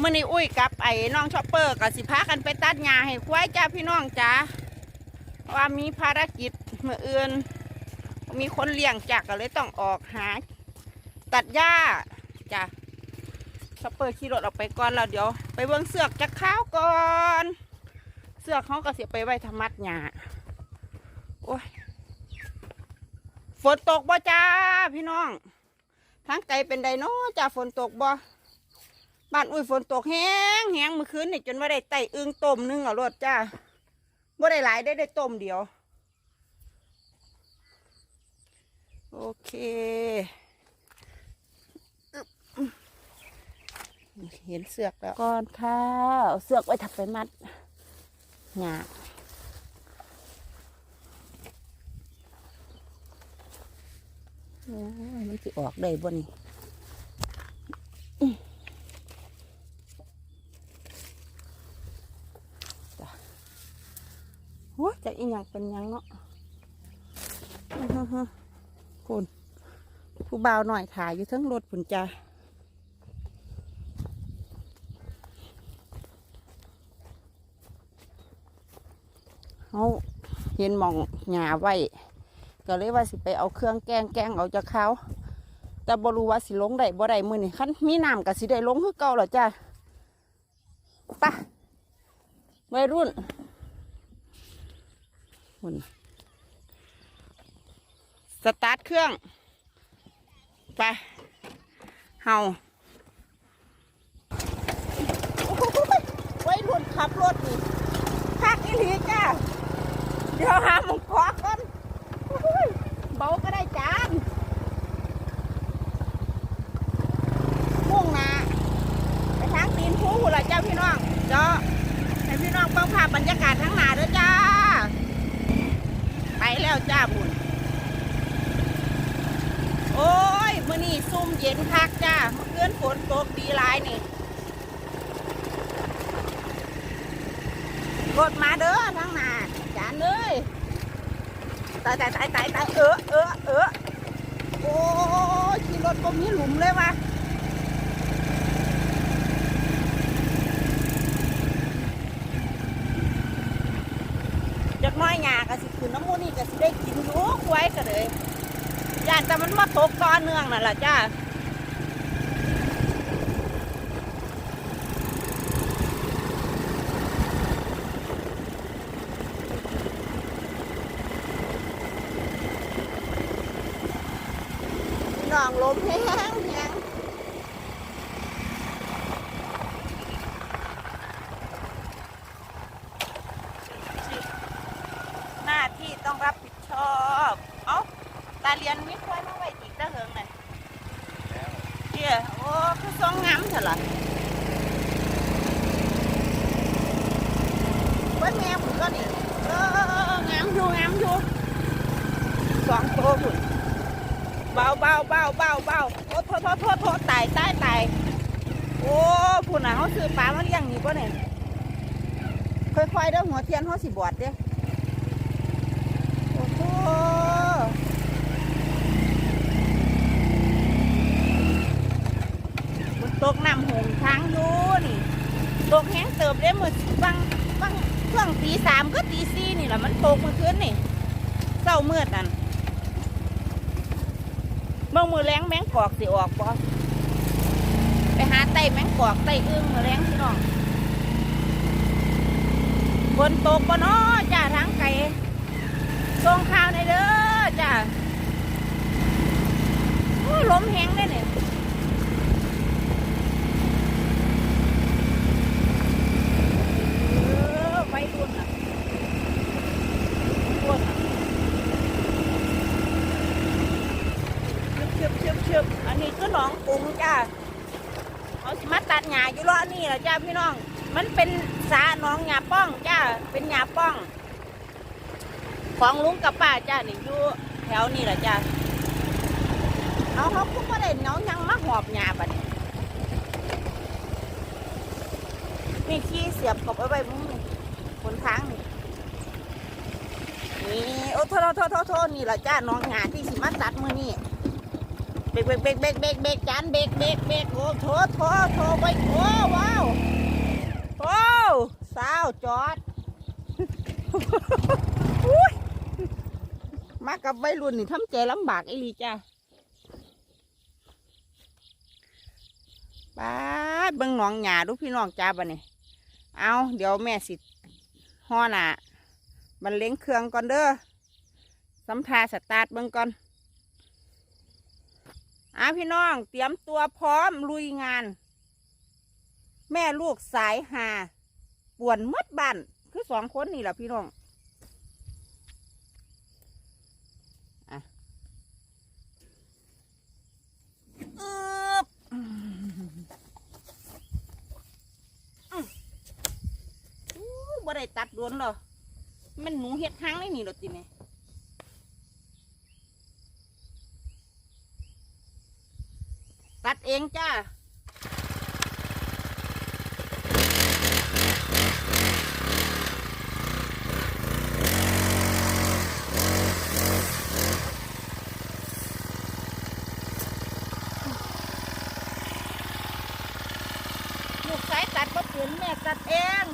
มื่อนี้อุ้ยกับไอ้น้องชอปเปอร์กับสิพากันไปตัดหญ้าให้ควายจ้าพี่น้องจ้าว่ามีภารกิจเมื่อเอื่นมีคนเลี้ยงจักก็เลยต้องออกหา ตัดหญ้าจ้าชอปเปอร์ขี่รถออกไปก่อนแล้วเดี๋ยว ไปเบิ่งเสือกจากข้าวก่อน เสือกเขาก็เสียไปไว้ทำมัดหญ้าโอ้ยฝนตกบ่จ้าพี่น้องทางไกลเป็นไดเนาะจ้าฝนตกบ่ บ้านอุ้ยฝนตกแห้งแห้งเมื่อคืนนี่จนว่าได้ไต่อึงต้มหนึงเอารถจ้าบ่ได้หลายได้ได้ต้มเดียว โอเคอึ๊บเห็นเสือกแล้วก่อนค่ะเอาเสือกไว้ถักไปมัดหยาโอ้ยมันจะออกได้บ่นี่ โอ้ยจะอีหยังเป็นยังเนาะคุณผู้บ่าวหน่อยถ่ายอยู่ทั้งรถผุนจ้าเขาเห็นมองหยาไว้ ก็เลยว่าสิไปเอาเครื่องแกงแกงเอาจากเขาแต่บรู้ว่าสิลงได้บ่ได้มือนี่คันมีน้ำก็สิได้ลงคือเก่าหรอจ้าไปะวัยรุ่น หุ่นสตาร์ทเครื่อง ไปเฮาโอ้โหไว้รุ่นขับรถนี่พักอีหลีจ้า เดี๋ยวหาหมุกคอก่อนโอ้ยเบาก็ได้จานม่วงหนาไปทางตีนผู้หุ่นละเจ้าพี่น้องเจ้าให้พี่น้องเบิ่งภาพบรรยากาศทั้งหนาเด้อจ้า ไป แล้วจ้าบุญโอ้ยมื้อนี้ซุ่มเย็นคักจ้าเมื่อคืนฝนตกดีหลายนี่กดมาเด้อทั้งนาจานเลยตายตายตายตายตายเออเออเออโอ้ยขี่รถก็มีหลุมเลยวะจากน้อยหยาก็สิคือน้ำมูนี่ก็สิได้กินอยู่ควายก็เลยย่านแต่มันมาตกตอนเนื่องนั่นแหละจ้า น้องลมแห้งแห้งหน้าที่ต้องรับผิดชอบ เอ้า ตา เรียนวิทย์ไว้มาไว้อีกตาเหิงน่ะเจียโอ้คือสองงามเถอะล่ะไว้แม่ผมก็นี่เอองามอยู่งามอยู่สองโตวพุ่นเบาเบาเบาเบาเบาโอ้โทษโทษโทษโทษตายตายตายโอ้ผู้น่ะเขาซื้อปลามาเลี้ยงนี่ป่ะเนี่ยค่อยๆเด้อหัวเทียนเขาสิบอดเด้อโอ้โหฝน ตกน้ำหงทางยูนี่ ตกแห้งเติบได้หมือบางบางช่วงตีสามก็ตีสี่นี่แหละมันตกเมื่อคืนนี่เศร้าเมืดนั่นเมื่อมือแรงแมงกอกสิออกบ่ไปหาไต่แมงกอกไต่อึ้งมือแรงพี่น้องฝนตกบ่เนาะจ้าทางไก่ส่งข่าวในเด้อจ้าโอ้ลมแห้งเลยเนี่ยเออไว้รุ่นอะรุ่นอะ ชึบชึบชึบอันนี้คือหนองกรุงจ้าเขาสิมาตัดหญ้าอยู่รอนี่ แหละจ้าพี่น้อง มันเป็นสาหนองหญ้าป้องจ้าเป็นหญ้าป้อง ของลุงกับป้าจ้านี่อยู่แถวนี่แหละจ้าเอาเขาคุก็ได้เหนียวยังมาหอบหญ้าบัดนี้นี่ขี้เสียบกับไว้ไว้มุมนี่บนทางนี่นี่โอ้โทษโทษโทษโทษนี่แหละจ้าน้องหญ้าที่สิมาตัดมือนี่ เบรกเบรกเบรกเบรกเบรกเบรกจานเบรกเบรกเบรกโอ้โถโถโถไปโอ้ว้าวฝ้สาวจอดมากับวัยรุ่นนี่ทำใจลำบากไอ้ลีจ้าป้าเบิ่งหนองหยาดูพี่น้องจ้าบ่เนี่ยเอาเดี๋ยวแม่สิห่อหน่ะบันเล้งเครื่องก่อนเด้อสัมภาสตาร์ทเบิ่งก่อน อะพี่น้องเตรียมตัวพร้อมลุยงาน แม่ลูกสายหาป่วนมดบ้นคือสองคนนี่แหละพี่น้องอะเออบ่ได้ตัดโดนหรอมันหนูเฮ็ดห้างได้นี่หรอติเนี่ยตัดเองจ้าลูกสายตัดก็เปลี่ยนแม่ตัดเอง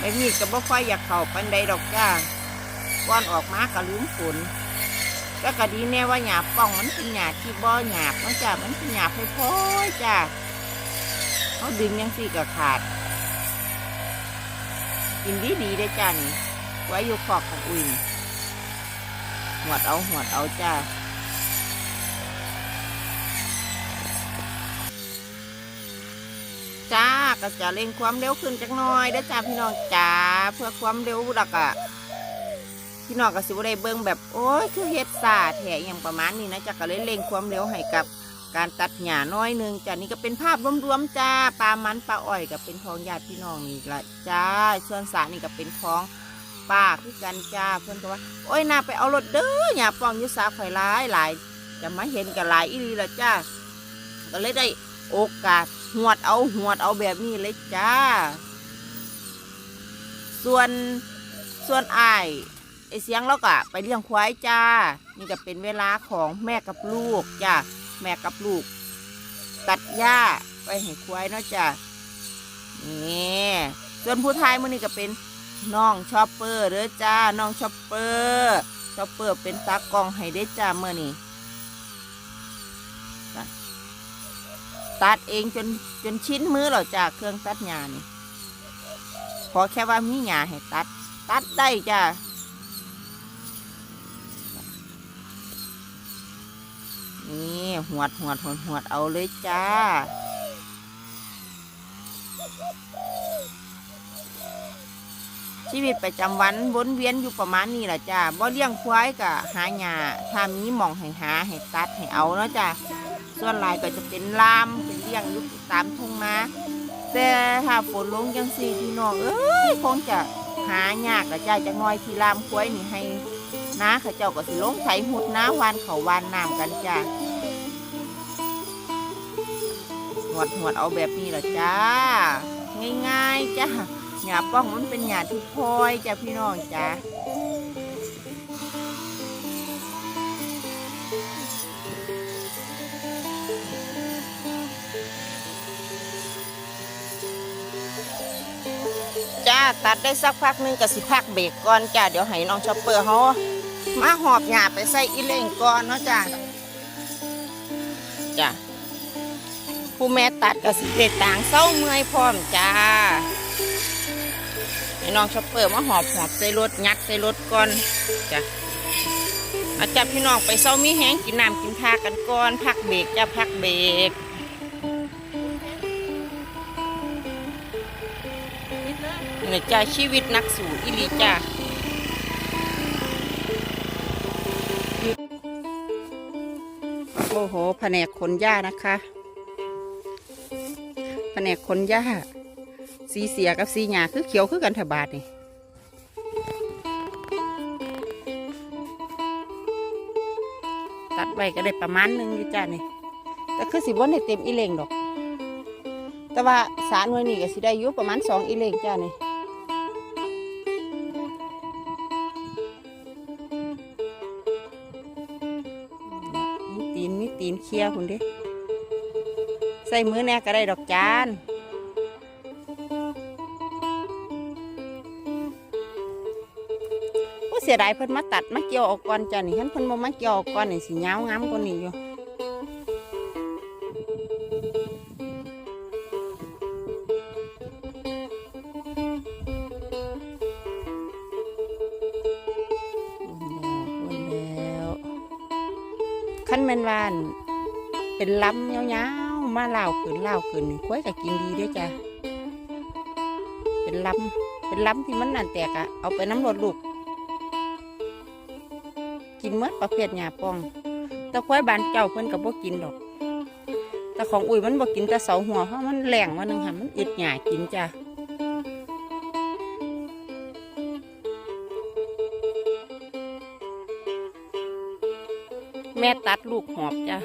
ไม่มีก็บ่ค่อยอยากเข้าปันใดดอกจ้าก่อนออกมาก็ลืมฝนแล้วก็ดีแน่ว่าหยาป้องมันเป็นหยาที่บ่หยาบนะจ้ามันเป็นหยาบพลอยๆจ้าเขาดึงยังสี่ก็ขาดกินดีดีได้จ้านี่ไว้อยู่ขอกของอุ่นหวดเอาหวดเอาจ้า ก็จะเร่งความเร็วขึ้นจักหน่อยเด้อจ้าพี่น้องจ้าเพื่อความเร็วดักอะพี่น้องก็สิบ่ได้เบิ่งแบบโอ้ยคือเฮ็ดซาแถอย่างประมาณนี้นะจ้าก็เลยเร่งความเร็วให้กับการตัดหญ้าน้อยหนึงจ้านี่ก็เป็นภาพรวมๆจ้าปลามันปลาอ้อยก็เป็นของญาติพี่น้องนี่ละจ้าส่วนสานี่ก็เป็นของป้าคือกันจ้าเพื่อนก็ว่า โอ้ยน่าไปเอารถเด้อหญ้าปองยุสาข่อยหลายหลายจะมาเห็นกันหลายอีหลีละจ้าก็เลยได้โอกาส หวดเอาหวดเอาแบบนี้เลยจ้า ส่วนส่วนอไอเสียงเราก็ไปเลี้ยงควายจ้า นี่ก็เป็นเวลาของแม่กับลูกจ้าแม่กับลูก ตัดหญ้าไปให้ควายเนาะจ้านี่ส่วนผู้ชายมือนี่ก็เป็นน้องชอปเปอร์เด้อจ้าน้องชอปเปอร์ชอปเปอร์เป็นตากองให้ได้จ้าเมื่อนี้ ตัดเองจนจนชิ้นมือเราจ้าเครื่องตัดหญ้านี่ขอแค่ว่ามีหญ้าให้ตัด ตัดได้จ้านี่หวดหวดหวดหวดเอาเลยจ้าชีวิตประจำวันวนเวียนอยู่ประมาณนี้แหละจ้าบ่เลี้ยงควายกะหาหญ้าถ้ามีหมองให้หาให้ตัดให้เอาเนาะจ้า ส่วนหลายก็จะเป็นลามเป็นเลี้ยงอยุคตามทุ่งนาแต่ถ้าฝนลงจังสี่พี่น้องเอ้ยคงจะหายากกระจายจักหน้อยที่ลามควายนี่ให้นาเขาเจ้าก็สิลงไถหุดน้าวานเขาวานน้ำกันจ้าหวดหวดเอาแบบนี้ละจ้า ง่ายๆจ้าหญ้าป้องมันเป็นหญ้าที่พลอยจ้าพี่น้องจ้า ตัดได้สักพักหนึงก็สิพักเบรกก่อนจ้าเดี๋ยวให้น้องชอปเปอร์เขามาหอบหญ้าไปใส่อีเล่งก่อนเนาะจ้าจ้าผู้แม่ตัดก็สิเด็ดต่างเศร้าเมื่อยพร้อมจ้าให้น้องชอปเปอร์มาหอบหอบใส่รถยัดใส่รถก่อนจ้ามาจับพี่น้องไปเศร้ามีแห้งกินน้ำกินทากันก่อนพักเบรกจ้าพักเบรก นี่จ้าชีวิตนักสู่อิลีจ้าโอ้โหแผนกขนหญ้านะคะแผนกขนหญ้า สีเสียกับสีหยาคือเขียวคือกันทบาทนี่ตัดไว้ก็ได้ประมาณหนึงอยู่จ้านี่แต่คือสิบ่ได้เต็มอีเลงดอก แต่ว่าสารหน่วยนี่ก็สิได้อยู่ประมาณสองอีเลงจ้านี่ ยคุณดิใส่มือแน่ก็ได้ดอกจานโอ้เสียดายเพิ่นมาตัดมาเกี่ยวออกก่อนจ้านี่ฉันเพิ่นบ่มาเกี่ยวออกก่อนนี่สิยาวงามกว่านี้อยู่ขั้นแมนวาน เป็นลำยาวๆมาเล่าวขืนเล่าขืนนี่ควายก็กินดีด้วยจ้ะเป็นลำเป็นลำที่มันนั่นแตกอะเอาไปน้ำรดลูกกินเมื่อประเภทหญ้าปองแต่ควายบานเจ้าเพิ่นก็บ่กินดอก แต่ของอุ้ยมันบ่กินแต่เสาหัวเพราะมันแหลงมาหนึ่งหันมันอึดหญ้ากินจ้ะแม่ตัดลูกหอบจ้ะ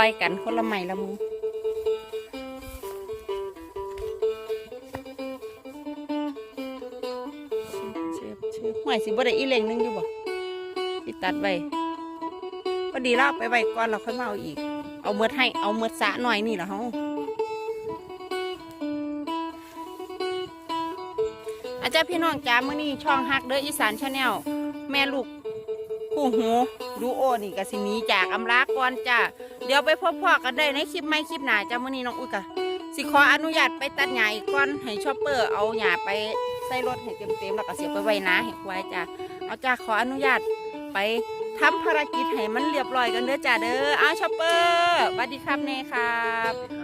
อยกันคนละไม้ละมุงเชือบเชือบห่วยสิบ่ได้อีเหลงหนึงอยู่บ่ที่ตัดไว้พอดีแล้วเอาไปไว้ก่อนเราค่อยมาเอาอีก เอาเมือดให้เอาเมือดสะหน่อยนี่ละเฮาอาจารย์พี่น้องจ้ามื้อนี้ช่องฮักเด้ออีสานชาแนลแม่ลูกคู่หูดูโอนี่ก็สิหนีจากอำลาก่อนจ้า เดี๋ยวไปพบพ่อกันได้ในคลิปไม่คลิปหนาจ้ามื่อนี้น้องอุ้ยกะสิขออนุญาตไปตัดหญ้าอีกก้อนให้ชอปเปอร์เอาหญ้าไปใส่รถให้เต็มๆแล้วก็เสียบไปไว้นะให้ควายจ้าเอาจ้าขออนุญาตไปทำภารกิจให้มันเรียบร้อยกันเด้อจ้าเด้อเอาชอปเปอร์สวัสดีครับเนครับ